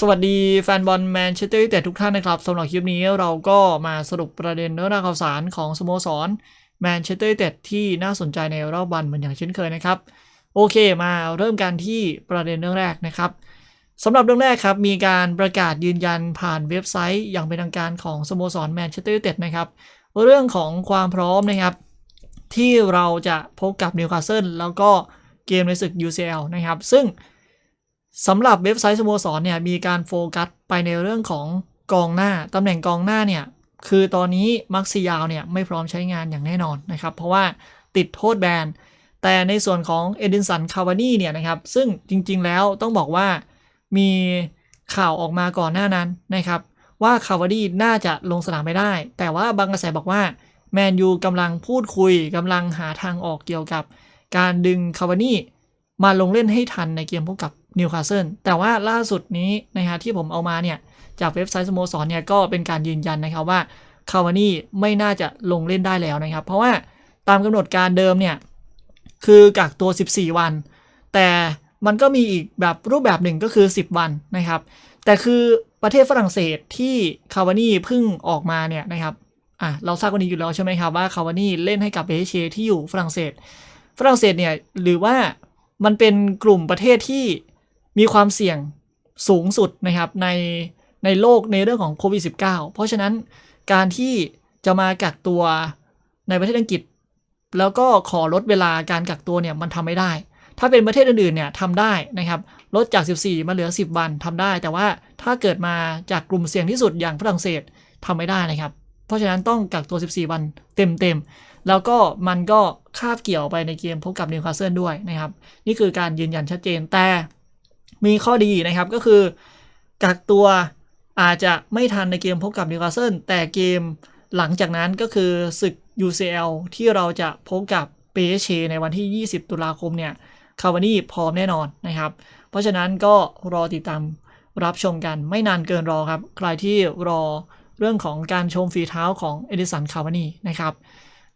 สวัสดีแฟนบอลแมนเชสเตอร์ยูไนเต็ดทุกท่านนะครับสำหรับคลิปนี้เราก็มาสรุปประเด็นเรื่องราวข่าวสารของสโมสรแมนเชสเตอร์ยูไนเต็ดที่น่าสนใจในรอบวันเหมือนอย่างเช่นเคยนะครับ โอเคมาเริ่มกันที่ประเด็นเรื่องแรกนะครับสำหรับเรื่องแรกครับ มีการประกาศยืนยันผ่านเว็บไซต์ อย่างเป็นทางการของสโมสรแมนเชสเตอร์ยูไนเต็ดนะครับเรื่องของความพร้อมนะครับ ที่เราจะพบกับนิวคาสเซิลแล้วก็เกมในศึก UCL นะครับซึ่ง สำหรับเว็บไซต์สโมสรเนี่ยมีการโฟกัสไปในเรื่องของกองหน้าตำแหน่งกองหน้าเนี่ยคือตอนนี้มักซิยาวเนี่ยไม่พร้อมใช้งานอย่างแน่นอนนะครับเพราะว่าติดโทษแบนแต่ในส่วนของเอดินสันคาวานี่เนี่ยนะครับซึ่งจริงๆแล้วต้องบอกว่ามีข่าวออกมาก่อนหน้านั้นนะครับว่าคาวานี่น่าจะลงสนามไม่ได้ แต่ว่าบางกระแสบอกว่าแมนยูกำลังพูดคุยกำลังหาทางออกเกี่ยวกับ การดึงคาวานี่มาลงเล่นให้ทันในเกมพบกับ นิวคาสเซิลแต่ว่าล่าสุดนี้นะฮะที่ผมเอามาเนี่ย จากเว็บไซต์สโมสรเนี่ยก็เป็นการยืนยันนะครับว่าคาวานี่ไม่น่าจะลงเล่นได้แล้วนะครับ เพราะว่าตามกำหนดการเดิมเนี่ย คือกักตัว 14 วัน แต่มันก็มีอีกแบบรูปแบบหนึ่งก็คือ 10 วันนะครับ แต่คือประเทศฝรั่งเศสที่คาวานี่เพิ่งออกมาเนี่ยนะครับอะเราทราบกันดีอยู่แล้วใช่ไหมครับว่าคาวานี่เล่นให้กับเบเชที่อยู่ฝรั่งเศส ฝรั่งเศสเนี่ยหรือว่ามันเป็นกลุ่มประเทศที่ มีความเสี่ยงสูงสุดนะครับในในโลกในเรื่องของโควิด -19 เพราะฉะนั้นการที่จะมากักตัวในประเทศอังกฤษ แล้วก็ขอลดเวลาการกักตัวเนี่ยมันทำไม่ได้ ถ้าเป็นประเทศอื่นๆเนี่ยทำได้นะครับลดจาก 14 มาเหลือ 10 วันทำได้ แต่ว่าถ้าเกิดมาจากกลุ่มเสี่ยงที่สุดอย่างฝรั่งเศสทำไม่ได้นะครับ เพราะฉะนั้นต้องกักตัว 14 วันเต็มๆ แล้วก็มันก็คาบเกี่ยวไปในเกมพบกับนิวคาสเซิลด้วยนะครับ นี่คือการยืนยันชัดเจนแต่ มีข้อดีนะครับก็คือ กักตัวอาจจะไม่ทันในเกมพบกับนิวคาสเซิลแต่เกมหลังจากนั้นก็คือศึก UCL ที่เราจะพบกับเปเชในวันที่ 20 ตุลาคมเนี่ยคาวานี่พร้อมแน่นอนนะครับ เพราะฉะนั้นก็รอติดตามรับชมกันไม่นานเกินรอครับ ใครที่รอเรื่องของการชมฝีเท้าของเอดิสันคาวานี่นะครับ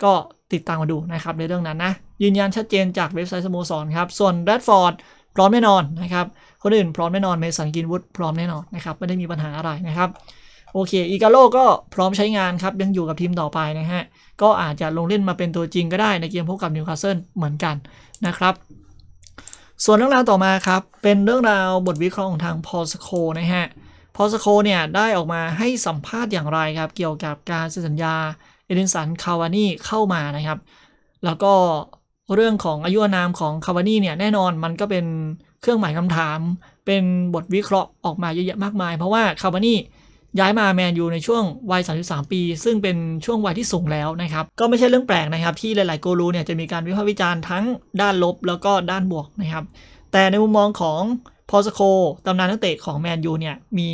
ก็ติดตามมาดูนะครับในเรื่องนั้นนะ ยืนยันชัดเจนจากเว็บไซต์สโมสรครับ ส่วนแรดฟอร์ดพร้อมแน่นอนนะครับ คนอื่นพร้อมแน่นอนเมสันกินวุฒพร้อมแน่นอนนะครับไม่ได้มีปัญหาอะไรนะครับโอเคอีกาโลก็พร้อมใช้งานครับ ยังอยู่กับทีมต่อไปนะฮะ ก็อาจจะลงเล่นมาเป็นตัวจริงก็ได้ในเกมพบกับนิวคาสเซิลเหมือนกันนะครับ ส่วนเรื่องราวต่อมาครับ เป็นเรื่องราวบทวิเคราะห์ของทางพอสโคนะฮะพอสโคเนี่ย ได้ออกมาให้สัมภาษณ์อย่างไรครับ เกี่ยวกับการเซ็นสัญญา เอเดนสันคาวานี่เข้ามานะครับ แล้วก็เรื่องของอายุนามของคาวานี่เนี่ยแน่นอนมันก็เป็น เครื่องหมายคำถาม เป็นบทวิเคราะห์ออกมาเยอะแยะมากมาย เพราะว่าคาวานี่ย้ายมาแมนยูในช่วงวัย 33 ปี ซึ่งเป็นช่วงวัยที่สูงแล้วนะครับ ก็ไม่ใช่เรื่องแปลกนะครับ ที่หลาย ๆ โกลูเนี่ยจะมีการวิพากษ์วิจารณ์ทั้งด้านลบแล้วก็ด้านบวกนะครับ แต่ในมุมมองของพอสโคตำนานนักเตะของแมนยูเนี่ยมี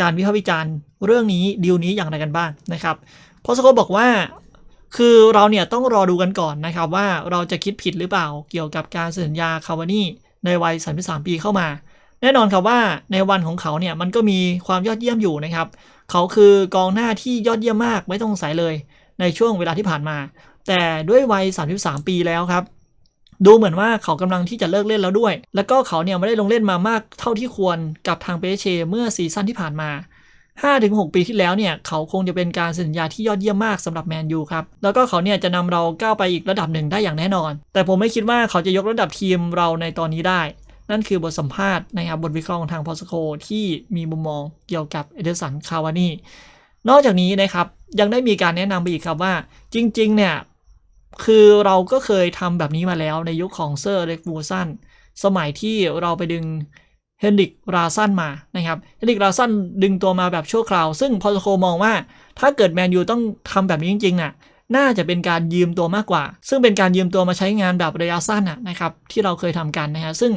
การวิพากษ์วิจารณ์เรื่องนี้ดีลนี้อย่างไรกันบ้างนะครับพอสโคบอกว่าคือเราเนี่ยต้องรอดูกันก่อนนะครับว่าเราจะคิดผิดหรือเปล่าเกี่ยวกับการเซ็นสัญญาคาวานี่ ในวัย 33 ปีเข้ามา แน่นอนครับว่าในวันของเขาเนี่ยมันก็มีความยอดเยี่ยมอยู่นะครับ เขาคือกองหน้าที่ยอดเยี่ยมมากไม่ต้องสงสัยเลยในช่วงเวลาที่ผ่านมา แต่ด้วยวัย 33 ปีแล้วครับ ดูเหมือนว่าเขากำลังที่จะเลิกเล่นแล้วด้วย แล้วก็เขาเนี่ยไม่ได้ลงเล่นมามากเท่าที่ควรกับทางเปเชเมื่อซีซั่นที่ผ่านมา 5-6 ปีที่แล้วเนี่ย เขาคงจะเป็นการสัญญาที่ยอดเยี่ยมมากสำหรับแมนยูครับ แล้วก็เขาเนี่ยจะนำเราก้าวไปอีกระดับหนึ่งได้อย่างแน่นอน แต่ผมไม่คิดว่าเขาจะยกระดับทีมเราในตอนนี้ได้ นั่นคือบทสัมภาษณ์นะครับบทวิเคราะห์ของทางพอสโคที่มีมุมมองเกี่ยวกับเอเดสันคาวานี่นอกจากนี้นะครับยังได้มีการแนะนำไปอีกครับว่า จริง ๆ เนี่ย คือเราก็เคยทำแบบนี้มาแล้วในยุคของเซอร์เล็กวูซันสมัยที่เราไปดึง เฮนริกราซันมานะครับเฮนริกราซันดึงตัวมาแบบชั่วคราว ซึ่งพอลโคมองว่า ถ้าเกิดแมนยูต้องทำแบบนี้จริงๆน่ะน่าจะเป็นการยืมตัวมากกว่า ซึ่งเป็นการยืมตัวมาใช้งานแบบระยะสั้นน่ะนะครับที่เราเคยทำกันนะฮะซึ่ง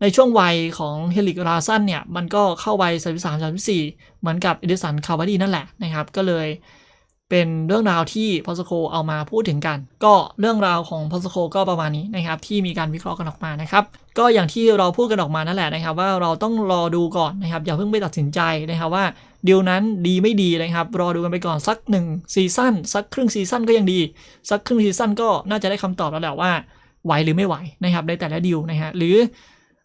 ในช่วงวัยของเฮนริกราซันเนี่ยมันก็เข้าวัย 33 34 เหมือนกับเอดิสันคาวาดีนั่นแหละนะครับก็เลย เป็นเรื่องราวที่พอสโคเอามาพูดถึงกัน ก็เรื่องราวของพอสโคก็ประมาณนี้นะครับ ที่มีการวิเคราะห์กันออกมานะครับก็อย่างที่เราพูดกันออกมานั่นแหละนะครับ ว่าเราต้องรอดูก่อนนะครับ อย่าเพิ่งไปตัดสินใจนะครับว่าดีลนั้นดีไม่ดีนะครับ รอดูกันไปก่อนสักหนึ่งซีซั่นสักครึ่งซีซั่นก็ยังดี สักครึ่งซีซั่นก็น่าจะได้คำตอบแล้วแหละว่าไหวหรือไม่ไหวนะครับในแต่ละดีลนะฮะหรือ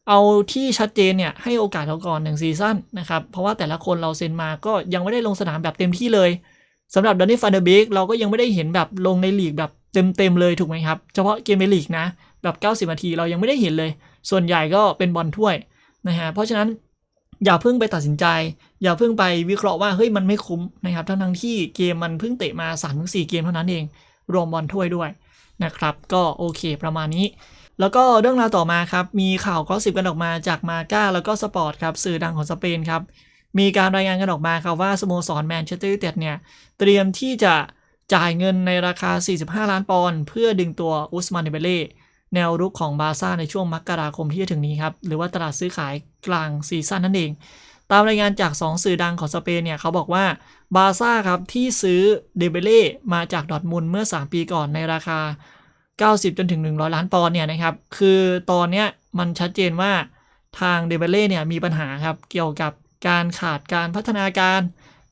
เอาที่ชัดเจนเนี่ยให้โอกาสเขาก่อนหนึ่งซีซั่นนะครับเพราะว่าแต่ละคนเราเซ็นมาก็ยังไม่ได้ลงสนามแบบเต็มที่เลย สำหรับดอนนี่ฟันเดอร์เบกเราก็ยังไม่ได้เห็นแบบลงในลีกแบบเต็มๆเลยถูกไหมครับ เฉพาะเกมในลีกนะ แบบ 90 นาทีเรายังไม่ได้เห็นเลย ส่วนใหญ่ก็เป็นบอลถ้วยนะฮะเพราะฉะนั้นอย่าเพิ่งไปตัดสินใจ อย่าเพิ่งไปวิเคราะห์ว่าเฮ้ยมันไม่คุ้มนะครับทั้งทั้งที่เกมมันเพิ่งเตะมา3-4เกมเท่านั้นเอง รวมบอลถ้วยด้วยนะครับ ก็โอเคประมาณนี้ แล้วก็เรื่องราวต่อมาครับ มีข่าวก็สิบกันออกมาจากมาก้าแล้วก็สปอร์ตครับสื่อดังของสเปนครับ มีการรายงานกันออกมาครับว่าสโมสรแมนเชสเตอร์ยูไนเต็ดเนี่ย เตรียมที่จะจ่ายเงินในราคา 45 ล้านปอนด์เพื่อดึงตัวอุสมานเดเบเล่แนวรุกของบาร์ซ่าในช่วงมกราคมที่จะถึงนี้ครับ หรือว่าตลาดซื้อขายกลางซีซั่นนั่นเอง ตามรายงานจาก 2 สื่อดังของสเปนเนี่ย เขาบอกว่าบาร์ซ่าครับ ที่ซื้อเดเบเล่มาจากดอทมุนเมื่อ 3 ปีก่อนในราคา 90 จนถึง 100 ล้านปอนด์เนี่ยนะครับ คือตอนเนี้ยมันชัดเจนว่าทางเดเบเล่เนี่ยมีปัญหาครับเกี่ยวกับ การขาดการพัฒนาการ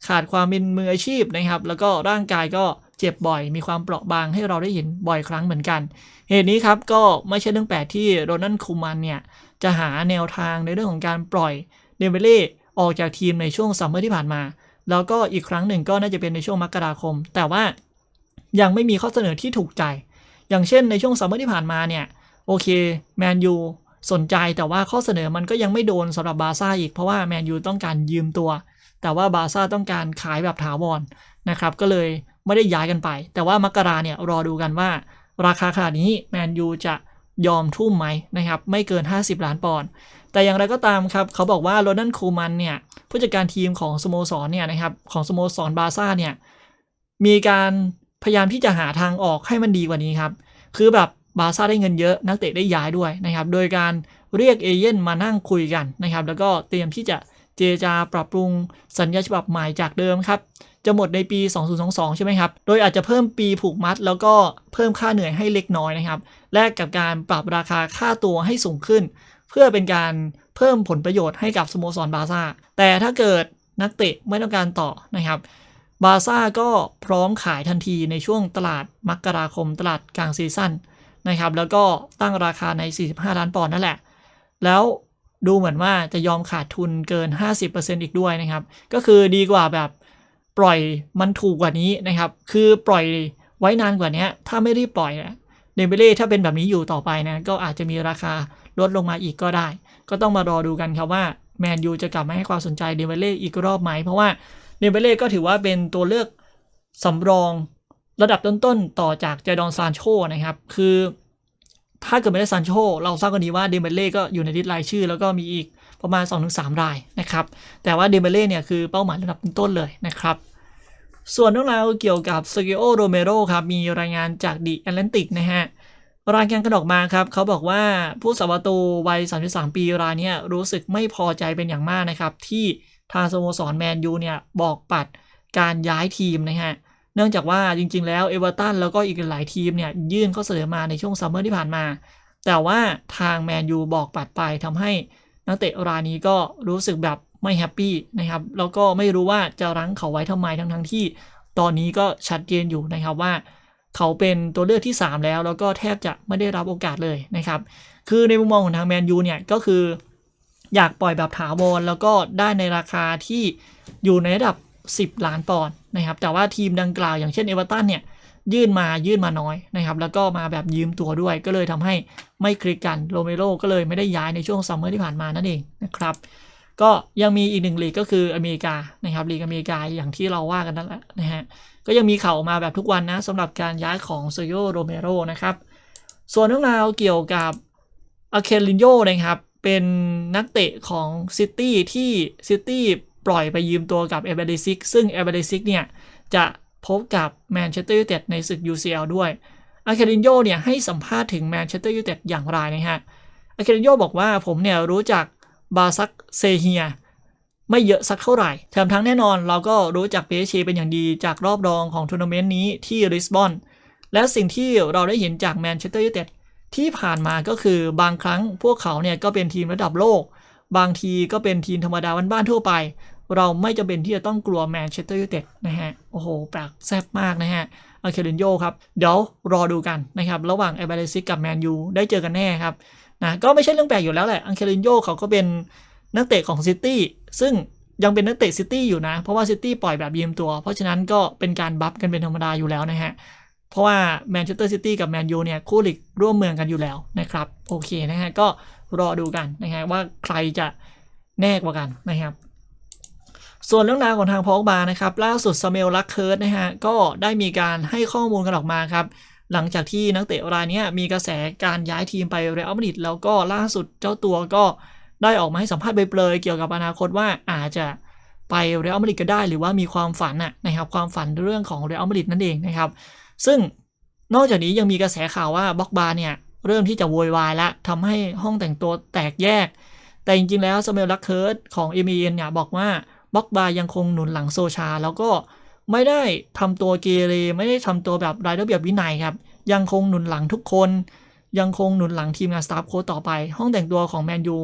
ขาดความเป็นมืออาชีพนะครับ แล้วก็ร่างกายก็เจ็บบ่อย มีความเปราะบางให้เราได้เห็นบ่อยครั้งเหมือนกัน เหตุนี้ครับก็ไม่ใช่เรื่องแปลกที่โรนัลคูมันเนี่ย จะหาแนวทางในเรื่องของการปล่อยเดเบเล่ออกจากทีมในช่วงซัมเมอร์ที่ผ่านมา แล้วก็อีกครั้งหนึ่งก็น่าจะเป็นในช่วงมกราคม แต่ว่ายังไม่มีข้อเสนอที่ถูกใจ อย่างเช่นในช่วงซัมเมอร์ที่ผ่านมาเนี่ยโอเคแมนยู สนใจแต่ว่าข้อเสนอมันก็ยังไม่โดนสำหรับบาซ่าอีกเพราะว่าแมนยูต้องการยืมตัว แต่ว่าบาซ่าต้องการขายแบบถาวรนะครับก็เลยไม่ได้ย้ายกันไป แต่ว่ามกราเนี่ยรอดูกันว่า ราคาขนาดนี้แมนยูจะยอมทุ่มไหมนะครับไม่เกิน 50 ล้านปอนด์แต่อย่างไรก็ตามครับเขาบอกว่าโรนัลคูมันเนี่ยผู้จัดการทีมของสโมสรเนี่ยนะครับของสโมสรบาซ่าเนี่ยมีการพยายามที่จะหาทางออกให้มันดีกว่านี้ครับ คือแบบ บาซ่าได้เงินเยอะนักเตะได้ย้ายด้วยนะครับโดยการเรียกเอเย่นมานั่งคุยกันนะครับแล้วก็เตรียมที่จะเจรจาปรับปรุงสัญญาฉบับใหม่จากเดิมครับจะหมดในปี 2022 ใช่ไหมครับ โดยอาจจะเพิ่มปีผูกมัด แล้วก็เพิ่มค่าเหนื่อยให้เล็กน้อยนะครับ แลกกับการปรับราคาค่าตัวให้สูงขึ้น เพื่อเป็นการเพิ่มผลประโยชน์ให้กับสโมสรบาซ่า แต่ถ้าเกิดนักเตะไม่ต้องการต่อนะครับ บาซ่าก็พร้อมขายทันทีในช่วงตลาดมกราคมตลาดกลางซีซั่น นะครับ แล้วก็ตั้งราคาใน 45 ล้านปอนด์นั่นแหละ แล้วดูเหมือนว่าจะยอมขาดทุนเกิน 50%อีกด้วยนะครับ ก็คือดีกว่าแบบปล่อยมันถูกกว่านี้นะครับ คือปล่อยไว้นานกว่านี้ถ้าไม่รีบปล่อยนะเดมเบเล่ถ้าเป็นแบบนี้อยู่ต่อไปนะ ก็อาจจะมีราคาลดลงมาอีกก็ได้ ก็ต้องมารอดูกันครับว่าแมนยูจะกลับมาให้ความสนใจเดมเบเล่อีกรอบไหม เพราะว่าเดมเบเล่ก็ถือว่าเป็นตัวเลือกสำรอง ระดับต้นๆต่อจากเจดอนซานโชนะครับ คือถ้าเกิดไม่ได้ซานโชเราทราบกันดีว่าเดมเบเล่ก็อยู่ในลิสต์รายชื่อ แล้วก็มีอีกประมาณ 2-3 รายนะครับ แต่ว่าเดมเบเล่เนี่ยคือเป้าหมายระดับต้นๆเลยนะครับ ส่วนเรื่องราวเกี่ยวกับเซกิโอโรเมโรครับ มีรายงานจากดีแอตแลนติกนะฮะรายงานกันออกมาครับเขาบอกว่าผู้สาประตูวัย 33 ปีรายนี้รู้สึกไม่พอใจเป็นอย่างมากนะครับ ที่ทางสโมสรแมนยูเนี่ยบอกปัดการย้ายทีมนะฮะเเนื่องจากว่าจริง ๆ แล้วเอเวอร์ตันแล้วก็อีกหลายทีมเนี่ยยื่นข้อเสนอมาในช่วงซัมเมอร์ที่ผ่านมา แต่ว่าทางแมนยูบอกปัดไปทำให้นักเตะรายนี้ก็รู้สึกแบบไม่แฮปปี้นะครับ แล้วก็ไม่รู้ว่าจะรั้งเขาไว้ทำไมทั้งทั้งๆที่ ตอนนี้ก็ชัดเจนอยู่นะครับว่า เขาเป็นตัวเลือกที่ 3 แล้ว แล้วก็แทบจะไม่ได้รับโอกาสเลยนะครับ คือในมุมมองของทางแมนยูเนี่ยก็คือ อยากปล่อยแบบถาวรแล้วก็ได้ในราคาที่อยู่ในระดับ 10 ล้านปอนด์ นะครับแต่ว่าทีมดังกล่าวอย่างเช่นเอเวอร์ตันเนี่ยยื่นมายื่นมาน้อยนะครับแล้วก็มาแบบยืมตัวด้วยก็เลยทำให้ไม่คลิกกันโรเมโรก็เลยไม่ได้ย้ายในช่วงซัมเมอร์ที่ผ่านมานั่นเองนะครับก็ยังมีอีกหนึ่งลีกก็คืออเมริกานะครับลีกอเมริกาอย่างที่เราว่ากันนั่นแหละนะฮะก็ยังมีข่าวออกมาแบบทุกวันนะสำหรับการย้ายของเซโยโรเมโรนะครับส่วนเรื่องราวเกี่ยวกับอาเคลินโยนะครับเป็นนักเตะของซิตี้ที่ซิตี้ ปล่อยไปยืมตัวกับเอเบเดซิกซึ่งเอเบเดซิกเนี่ย จะพบกับแมนเชสเตอร์ยูไนเต็ดในศึก UCL ด้วยอาเคลินโยเนี่ยให้สัมภาษณ์ถึงแมนเชสเตอร์ยูไนเต็ดอย่างไรนะฮะอาเคลินโยบอกว่าผมเนี่ยรู้จักบาซักเซเฮียไม่เยอะสักเท่าไหร่แถมทั้งแน่นอนเราก็รู้จักเปเชเป็นอย่างดีจากรอบรองของทัวร์นาเมนต์นี้ที่ริสบอน และสิ่งที่เราได้เห็นจากแมนเชสเตอร์ยูไนเต็ดที่ผ่านมาก็คือบางครั้งพวกเขาเนี่ยก็เป็นทีมระดับโลก บางทีก็เป็นทีมธรรมดาบ้านๆทั่วไป เราไม่จำเป็นที่จะต้องกลัวแมนเชสเตอร์ยูไนเต็ดนะฮะ โอ้โหแปลกแซ่บมากนะฮะอาเคเรนโยครับ เดี๋ยวรอดูกันนะครับ ระหว่างเอเบเรซิกกับแมนยูได้เจอกันแน่ครับนะก็ไม่ใช่เรื่องแปลกอยู่แล้วแหละอังเคลินโยเขาก็เป็นนักเตะของซิตี้ซึ่งยังเป็นนักเตะซิตี้อยู่นะ เพราะว่าซิตี้ปล่อยแบบยืมตัว เพราะฉะนั้นก็เป็นการบัฟกันเป็นธรรมดาอยู่แล้วนะฮะ เพราะว่าแมนเชสเตอร์ซิตี้กับแมนยูเนี่ยคู่หลีกร่วมเมืองกันอยู่แล้วนะครับ โอเคนะฮะ ก็รอดูกันนะฮะว่าใครจะแน่กว่ากันนะครับ ส่วนเรื่องราวของทางพอกบานะครับล่าสุดซาเมลลักเคิร์ดนะฮะก็ได้มีการให้ข้อมูลกันออกมาครับหลังจากที่นักเตะรายนี้มีกระแสการย้ายทีมไปเรอัลมาดริดแล้วก็ล่าสุดเจ้าตัวก็ได้ออกมาให้สัมภาษณ์เปลยเกี่ยวกับอนาคตว่าอาจจะไปเรอัลมาดริดก็ได้หรือว่ามีความฝันน่ะนะครับความฝันเรื่องของเรอัลมาดริดนั่นเองนะครับซึ่งนอกจากนี้ยังมีกระแสข่าวว่าบ็อกบาเนี่ยเริ่มที่จะโวยวายละทำให้ห้องแต่งตัวแตกแยก แต่จริงๆแล้วสเมลลักเคิร์ดของ m อ n เนี่ยบอกว่า บ็อกบายังคงหนุนหลังโซชา แล้วก็ไม่ได้ทำตัวเกเรไม่ได้ทำตัวแบบไร้ระเบียบวินัยครับ ยังคงหนุนหลังทุกคน ยังคงหนุนหลังทีมงานสตาฟโค้ชต่อไป ห้องแต่งตัวของแมนยู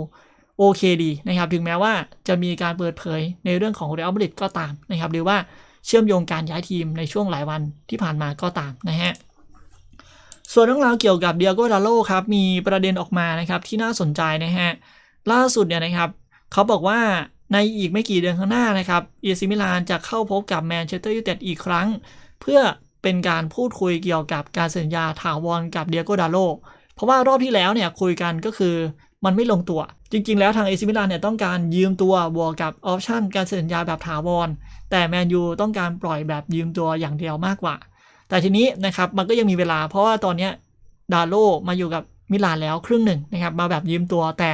โอเคดีนะครับ ถึงแม้ว่าจะมีการเปิดเผยในเรื่องของเรอัลมาดริดก็ตามนะครับ หรือว่าเชื่อมโยงการย้ายทีมในช่วงหลายวันที่ผ่านมาก็ตามนะฮะส่วนเรื่องราวเกี่ยวกับเดียโกดาโลครับมีประเด็นออกมานะครับที่น่าสนใจนะฮะล่าสุดเนี่ยนะครับเขาบอกว่า ในอีกไม่กี่เดือนข้างหน้านะครับเอซิมิลานจะเข้าพบกับแมนเชสเตอร์ยูไนเต็ดอีกครั้ง เพื่อเป็นการพูดคุยเกี่ยวกับการสัญญาถาวรกับเดียโกดาโลเพราะว่ารอบที่แล้วเนี่ยคุยกันก็คือมันไม่ลงตัว จริง ๆ แล้วทางเอซิมิลานเนี่ยต้องการยืมตัวบวกกับออปชั่นการสัญญาแบบถาวร แต่แมนยูต้องการปล่อยแบบยืมตัวอย่างเดียวมากกว่า แต่ทีนี้นะครับมันก็ยังมีเวลาเพราะว่าตอนนี้ดาโลมาอยู่กับมิลานแล้วครึ่งหนึ่งนะครับมาแบบยืมตัวแต่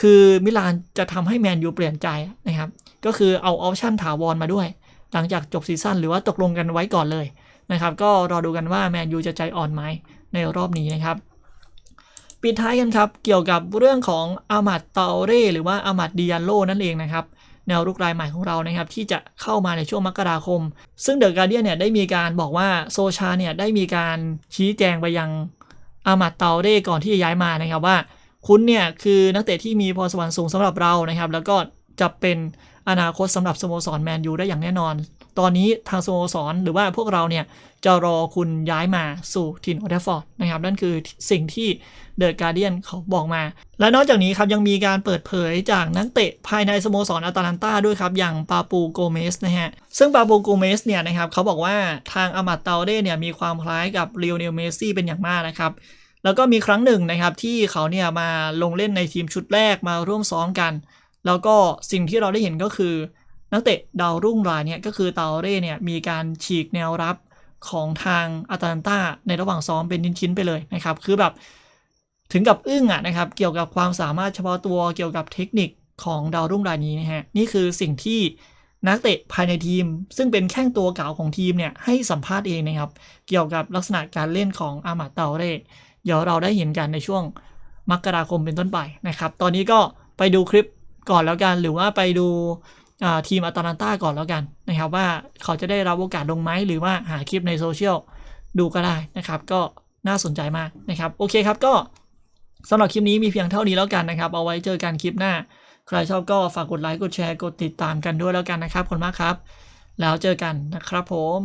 คือมิลานจะทำให้แมนยูเปลี่ยนใจนะครับ ก็คือเอาออปชั่นถาวรมาด้วย หลังจากจบซีซั่นหรือว่าตกลงกันไว้ก่อนเลยนะครับ ก็รอดูกันว่าแมนยูจะใจอ่อนไหมในรอบนี้นะครับ ปิดท้ายกันครับ เกี่ยวกับเรื่องของอามัดเตาเร่หรือว่าอามัดดิยันโลนั่นเองนะครับแนวรุกรายใหม่ของเรานะครับ ที่จะเข้ามาในช่วงมกราคม ซึ่งเดอะการเดียนเนี่ยได้มีการบอกว่าโซชาเนี่ยได้มีการชี้แจงไปยังอามัดเตาเร่ก่อนที่จะย้ายมานะครับว่า คุณเนี่ยคือนักเตะที่มีพรสวรรค์สูงสำหรับเรานะครับ แล้วก็จะเป็นอนาคตสำหรับสโมสรแมนยูได้อย่างแน่นอน ตอนนี้ทางสโมสรหรือว่าพวกเราเนี่ยจะรอคุณย้ายมาสู่ทีมออเดฟอร์ดนะครับนั่นคือสิ่งที่เดอะการเดียนเขาบอกมา และนอกจากนี้ครับยังมีการเปิดเผยจากนักเตะภายในสโมสรอาตาลันตาด้วยครับ อย่างปาปูโกเมสนะฮะ ซึ่งปาปูโกเมสเนี่ยนะครับเขาบอกว่าทางอามัดเตาเด้เนี่ยมีความคล้ายกับเรียวเนลเมซี่เป็นอย่างมากนะครับ แล้วก็มีครั้งหนึ่งนะครับที่เขาเนี่ยมาลงเล่นในทีมชุดแรกมาร่วมซ้อมกัน แล้วก็สิ่งที่เราได้เห็นก็คือ นักเตะดาวรุ่งรายเนี่ยก็คือเตาเร่เนี่ยมีการฉีกแนวรับของทางอาตาลันตาในระหว่างซ้อมเป็นชิ้นๆไปเลยนะครับ คือแบบถึงกับอึ้งอะนะครับเกี่ยวกับความสามารถเฉพาะตัวเกี่ยวกับเทคนิคของดาวรุ่งรายนี้นะฮะนี่คือสิ่งที่นักเตะภายในทีม ซึ่งเป็นแข้งตัวเก่าของทีมเนี่ยให้สัมภาษณ์เองนะครับ เกี่ยวกับลักษณะการเล่นของอามาดเตาเร่ เดี๋ยวเราได้เห็นกันในช่วงมกราคมเป็นต้นไปนะครับ ตอนนี้ก็ไปดูคลิปก่อนแล้วกัน หรือว่าไปดูทีมอัตแลนตาก่อนแล้วกันนะครับว่าเขาจะได้รับโอกาสลงไหมหรือว่าหาคลิปในโซเชียลดูก็ได้นะครับ ก็น่าสนใจมากนะครับ โอเคครับก็สำหรับคลิปนี้มีเพียงเท่านี้แล้วกันนะครับ เอาไว้เจอกันคลิปหน้า ใครชอบก็ฝากกดไลค์กดแชร์กดติดตามกันด้วยแล้วกันนะครับขอบคุณมากครับ แล้วเจอกันนะครับผม